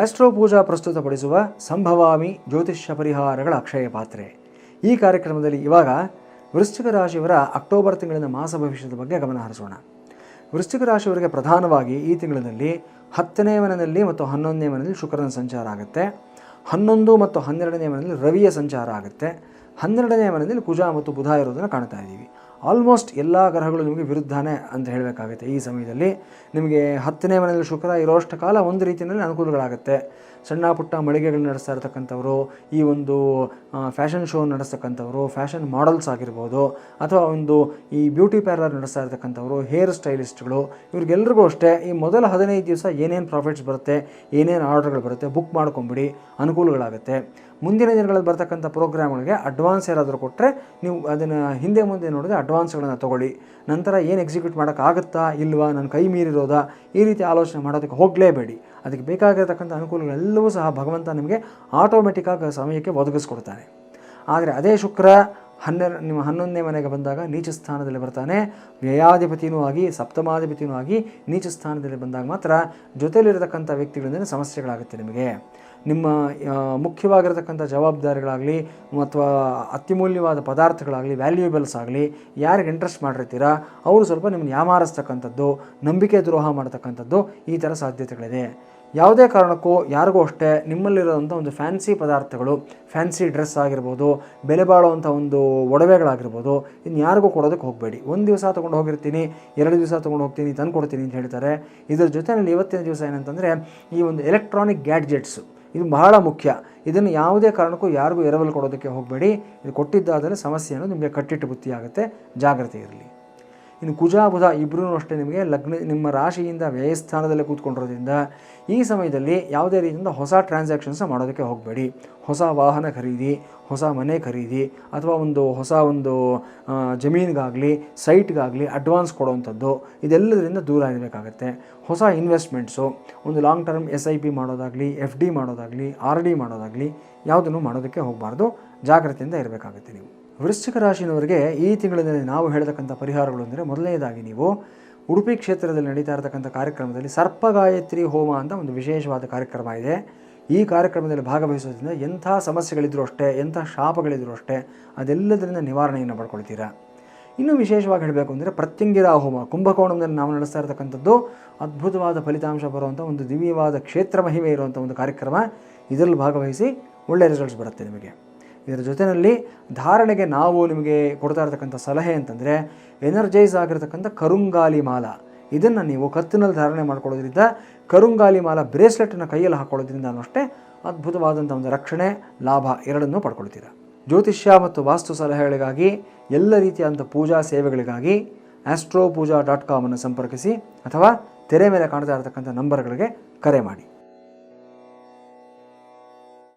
Astro ಪೂಜಾ ಪ್ರಸ್ತುತಪಡಿಸುವ ಸಂಭವಾಮಿ ಜ್ಯೋತಿಷ್ಯ ಪರಿಹಾರಗಳ ಅಕ್ಷಯ ಪಾತ್ರೆ. ಈ ಕಾರ್ಯಕ್ರಮದಲ್ಲಿ ಇವಾಗ ವೃಶ್ಚಿಕ ರಾಶಿಯವರ ಅಕ್ಟೋಬರ್ ತಿಂಗಳಿನ ಮಾಸ ಭವಿಷ್ಯದ ಬಗ್ಗೆ ಗಮನ ಹರಿಸೋಣ. ವೃಶ್ಚಿಕ ರಾಶಿಯವರಿಗೆ ಪ್ರಧಾನವಾಗಿ ಈ ತಿಂಗಳಿನಲ್ಲಿ ಹತ್ತನೇ ಮನೆಯಲ್ಲಿ ಮತ್ತು ಹನ್ನೊಂದನೇ ಮನೆಯಲ್ಲಿ ಶುಕ್ರನ ಸಂಚಾರ ಆಗುತ್ತೆ. ಹನ್ನೊಂದು ಮತ್ತು ಹನ್ನೆರಡನೇ ಮನೆಯಲ್ಲಿ ರವಿಯ ಸಂಚಾರ ಆಗುತ್ತೆ. ಹನ್ನೆರಡನೇ ಮನೆಯಲ್ಲಿ ಕುಜ ಮತ್ತು ಬುಧ ಇರೋದನ್ನು ಕಾಣ್ತಾ ಇದ್ದೀವಿ ಆಲ್ಮೋಸ್ಟ್ ಎಲ್ಲ ಗ್ರಹಗಳು ನಿಮಗೆ ವಿರುದ್ಧನೇ ಅಂತ ಹೇಳಬೇಕಾಗುತ್ತೆ ಈ ಸಮಯದಲ್ಲಿ. ನಿಮಗೆ ಹತ್ತನೇ ಮನೆಯಲ್ಲಿ ಶುಕ್ರ ಇರೋಷ್ಟು ಕಾಲ ಒಂದು ರೀತಿಯಲ್ಲಿ ಅನುಕೂಲಗಳಾಗುತ್ತೆ. ಸಣ್ಣ ಪುಟ್ಟ ಮಳಿಗೆಗಳು ನಡೆಸ್ತಾ ಇರ್ತಕ್ಕಂಥವರು, ಈ ಒಂದು ಫ್ಯಾಷನ್ ಶೋ ನಡೆಸ್ತಕ್ಕಂಥವ್ರು, ಫ್ಯಾಷನ್ ಮಾಡೆಲ್ಸ್ ಆಗಿರ್ಬೋದು, ಅಥವಾ ಒಂದು ಈ ಬ್ಯೂಟಿ ಪಾರ್ಲರ್ ನಡೆಸ್ತಾ ಇರ್ತಕ್ಕಂಥವರು, ಹೇರ್ ಸ್ಟೈಲಿಸ್ಟ್ಗಳು, ಇವ್ರಿಗೆಲ್ರಿಗೂ ಅಷ್ಟೇ ಈ ಮೊದಲ ಹದಿನೈದು ದಿವಸ ಏನೇನು ಪ್ರಾಫಿಟ್ಸ್ ಬರುತ್ತೆ, ಏನೇನು ಆರ್ಡರ್ಗಳು ಬರುತ್ತೆ ಬುಕ್ ಮಾಡ್ಕೊಂಬಿಡಿ, ಅನುಕೂಲಗಳಾಗುತ್ತೆ. ಮುಂದಿನ ದಿನಗಳಲ್ಲಿ ಬರ್ತಕ್ಕಂಥ ಪ್ರೋಗ್ರಾಮ್ಗಳಿಗೆ ಅಡ್ವಾನ್ಸ್ ಯಾರಾದರೂ ಕೊಟ್ಟರೆ ನೀವು ಅದನ್ನು ಹಿಂದೆ ಮುಂದೆ ನೋಡಿದ್ರೆ ಅಡ್ವಾನ್ಸ್ಗಳನ್ನು ತೊಗೊಳ್ಳಿ. ನಂತರ ಏನು ಎಕ್ಸಿಕ್ಯೂಟ್ ಮಾಡೋಕ್ಕಾಗುತ್ತಾ ಇಲ್ವಾ ನನ್ನ ಕೈ ಮೀರಿರೋದಾ, ಈ ರೀತಿ ಆಲೋಚನೆ ಮಾಡೋದಕ್ಕೆ ಹೋಗಲೇಬೇಡಿ. ಅದಕ್ಕೆ ಬೇಕಾಗಿರತಕ್ಕಂಥ ಅನುಕೂಲಗಳೆಲ್ಲವೂ ಸಹ ಭಗವಂತ ನಿಮಗೆ ಆಟೋಮೆಟಿಕ್ಕಾಗಿ ಸಮಯಕ್ಕೆ ಒದಗಿಸ್ಕೊಡ್ತಾನೆ. ಆದರೆ ಅದೇ ಶುಕ್ರ ಹನ್ನೆರಡು ನಿಮ್ಮ ಹನ್ನೊಂದನೇ ಮನೆಗೆ ಬಂದಾಗ ನೀಚ ಸ್ಥಾನದಲ್ಲಿ ಬರ್ತಾನೆ. ವ್ಯಯಾಧಿಪತಿನೂ ಆಗಿ, ಸಪ್ತಮಾಧಿಪತಿನೂ ಆಗಿ ನೀಚ ಸ್ಥಾನದಲ್ಲಿ ಬಂದಾಗ ಮಾತ್ರ ಜೊತೆಯಲ್ಲಿರತಕ್ಕಂಥ ವ್ಯಕ್ತಿಗಳಿಂದ ಸಮಸ್ಯೆಗಳಾಗುತ್ತೆ ನಿಮಗೆ. ನಿಮ್ಮ ಮುಖ್ಯವಾಗಿರತಕ್ಕಂಥ ಜವಾಬ್ದಾರಿಗಳಾಗಲಿ ಅಥವಾ ಅತ್ಯಮೂಲ್ಯವಾದ ಪದಾರ್ಥಗಳಾಗಲಿ ವ್ಯಾಲ್ಯೂಯಬಲ್ಸ್ ಆಗಲಿ ಯಾರಿಗೆ ಇಂಟ್ರೆಸ್ಟ್ ಮಾಡಿರ್ತೀರಾ, ಅವರು ಸ್ವಲ್ಪ ನಿಮ್ಮನ್ನು ಯಾಮಾರಿಸ್ತಕ್ಕಂಥದ್ದು, ನಂಬಿಕೆ ದ್ರೋಹ ಮಾಡ್ತಕ್ಕಂಥದ್ದು ಈ ಥರ ಸಾಧ್ಯತೆಗಳಿದೆ. ಯಾವುದೇ ಕಾರಣಕ್ಕೂ ಯಾರಿಗೂ ಅಷ್ಟೇ ನಿಮ್ಮಲ್ಲಿರೋಂಥ ಒಂದು ಫ್ಯಾನ್ಸಿ ಪದಾರ್ಥಗಳು ಫ್ಯಾನ್ಸಿ ಡ್ರೆಸ್ ಆಗಿರ್ಬೋದು, ಬೆಲೆ ಬಾಳುವಂಥ ಒಂದು ಒಡವೆಗಳಾಗಿರ್ಬೋದು, ಇನ್ನು ಯಾರಿಗೂ ಕೊಡೋದಕ್ಕೆ ಹೋಗಬೇಡಿ. ಒಂದು ದಿವಸ ತೊಗೊಂಡು ಹೋಗಿರ್ತೀನಿ, ಎರಡು ದಿವಸ ತೊಗೊಂಡು ಹೋಗ್ತೀನಿ ತಂದು ಕೊಡ್ತೀನಿ ಅಂತ ಹೇಳ್ತಾರೆ. ಇದರ ಜೊತೆಯಲ್ಲಿ ಇವತ್ತಿನ ದಿವಸ ಏನಂತಂದರೆ, ಈ ಒಂದು ಎಲೆಕ್ಟ್ರಾನಿಕ್ ಗ್ಯಾಡ್ಜೆಟ್ಸು ಇದು ಬಹಳ ಮುಖ್ಯ. ಇದನ್ನು ಯಾವುದೇ ಕಾರಣಕ್ಕೂ ಯಾರಿಗೂ ಎರವಲು ಕೊಡೋದಕ್ಕೆ ಹೋಗಬೇಡಿ. ಇದು ಕೊಟ್ಟಿದ್ದಾದರೆ ಸಮಸ್ಯೆಯನ್ನು ನಿಮಗೆ ಕಟ್ಟಿಟ್ಟು ಬುತ್ತಿಯಾಗುತ್ತೆ ಜಾಗ್ರತೆ ಇರಲಿ. ಇನ್ನು ಕುಜ ಬುಧ ಇಬ್ಬರೂ ಅಷ್ಟೇ ನಿಮಗೆ ಲಗ್ನ, ನಿಮ್ಮ ರಾಶಿಯಿಂದ ವ್ಯಯಸ್ಥಾನದಲ್ಲೇ ಕೂತ್ಕೊಂಡಿರೋದ್ರಿಂದ ಈ ಸಮಯದಲ್ಲಿ ಯಾವುದೇ ರೀತಿಯಿಂದ ಹೊಸ ಟ್ರಾನ್ಸಾಕ್ಷನ್ಸ್ ಮಾಡೋದಕ್ಕೆ ಹೋಗಬೇಡಿ. ಹೊಸ ವಾಹನ ಖರೀದಿ, ಹೊಸ ಮನೆ ಖರೀದಿ ಅಥವಾ ಒಂದು ಹೊಸ ಒಂದು ಜಮೀನಿಗಾಗಲಿ, ಸೈಟ್ಗಾಗಲಿ ಅಡ್ವಾನ್ಸ್ ಕೊಡೋವಂಥದ್ದು ಇದೆಲ್ಲದರಿಂದ ದೂರ ಇರಬೇಕಾಗತ್ತೆ. ಹೊಸ ಇನ್ವೆಸ್ಟ್ಮೆಂಟ್ಸು ಒಂದು long term S I P ಮಾಡೋದಾಗಲಿ ಎಫ್ ಡಿ ಮಾಡೋದಾಗಲಿ ಆರ್ ಡಿ ಮಾಡೋದಾಗಲಿ ಯಾವುದನ್ನು ಮಾಡೋದಕ್ಕೆ ಹೋಗಬಾರ್ದು. ಜಾಗ್ರತೆಯಿಂದ ಇರಬೇಕಾಗುತ್ತೆ ನೀವು. ವೃಶ್ಚಿಕ ರಾಶಿನವರಿಗೆ ಈ ತಿಂಗಳಿನಲ್ಲಿ ನಾವು ಹೇಳತಕ್ಕಂಥ ಪರಿಹಾರಗಳು ಅಂದರೆ ಮೊದಲನೇದಾಗಿ ನೀವು ಉಡುಪಿ ಕ್ಷೇತ್ರದಲ್ಲಿ ನಡೀತಾ ಇರತಕ್ಕಂಥ ಕಾರ್ಯಕ್ರಮದಲ್ಲಿ ಸರ್ಪಗಾಯತ್ರಿ ಹೋಮ ಅಂತ ಒಂದು ವಿಶೇಷವಾದ ಕಾರ್ಯಕ್ರಮ ಇದೆ. ಈ ಕಾರ್ಯಕ್ರಮದಲ್ಲಿ ಭಾಗವಹಿಸೋದ್ರಿಂದ ಎಂಥ ಸಮಸ್ಯೆಗಳಿದ್ರೂ ಅಷ್ಟೇ, ಎಂಥ ಶಾಪಗಳಿದ್ರೂ ಅಷ್ಟೇ, ಅದೆಲ್ಲದರಿಂದ ನಿವಾರಣೆಯನ್ನು ಪಡ್ಕೊಳ್ತೀರಾ? ಇನ್ನೂ ವಿಶೇಷವಾಗಿ ಹೇಳಬೇಕು ಅಂದರೆ ಪ್ರತ್ಯಂಗಿರ ಹೋಮ, ಕುಂಭಕೋಣಂನಲ್ಲಿ ನಾವು ನಡೆಸ್ತಾ ಇರತಕ್ಕಂಥದ್ದು ಅದ್ಭುತವಾದ ಫಲಿತಾಂಶ ಬರುವಂಥ ಒಂದು ದಿವ್ಯವಾದ ಕ್ಷೇತ್ರ ಮಹಿಮೆ ಇರುವಂಥ ಒಂದು ಕಾರ್ಯಕ್ರಮ. ಇದರಲ್ಲಿ ಭಾಗವಹಿಸಿ ಒಳ್ಳೆಯ ರಿಸಲ್ಟ್ಸ್ ಬರುತ್ತೆ ನಿಮಗೆ. ಇದರ ಜೊತೆಯಲ್ಲಿ ಧಾರಣೆಗೆ ನಾವು ನಿಮಗೆ ಕೊಡ್ತಾ ಇರತಕ್ಕಂಥ ಸಲಹೆ ಅಂತಂದರೆ ಎನರ್ಜೈಸ್ ಆಗಿರತಕ್ಕಂಥ ಕರುಂಗಾಲಿ ಮಾಲ. ಇದನ್ನು ನೀವು ಕತ್ತಿನಲ್ಲಿ ಧಾರಣೆ ಮಾಡ್ಕೊಳ್ಳೋದ್ರಿಂದ ಕರುಂಗಾಲಿ ಮಾಲ ಬ್ರೇಸ್ಲೆಟನ್ನು ಕೈಯಲ್ಲಿ ಹಾಕೊಳ್ಳೋದ್ರಿಂದ ಅಷ್ಟೇ ಅದ್ಭುತವಾದಂಥ ಒಂದು ರಕ್ಷಣೆ, ಲಾಭ ಎರಡನ್ನೂ ಪಡ್ಕೊಳ್ತೀರ. ಜ್ಯೋತಿಷ್ಯ ಮತ್ತು ವಾಸ್ತು ಸಲಹೆಗಳಿಗಾಗಿ, ಎಲ್ಲ ರೀತಿಯಾದಂಥ ಪೂಜಾ ಸೇವೆಗಳಿಗಾಗಿ ಆಸ್ಟ್ರೋ ಪೂಜಾ ಡಾಟ್ ಕಾಮನ್ನು ಸಂಪರ್ಕಿಸಿ ಅಥವಾ ತೆರೆ ಮೇಲೆ ಕಾಣ್ತಾ ಇರತಕ್ಕಂಥ ನಂಬರ್ಗಳಿಗೆ ಕರೆ ಮಾಡಿ.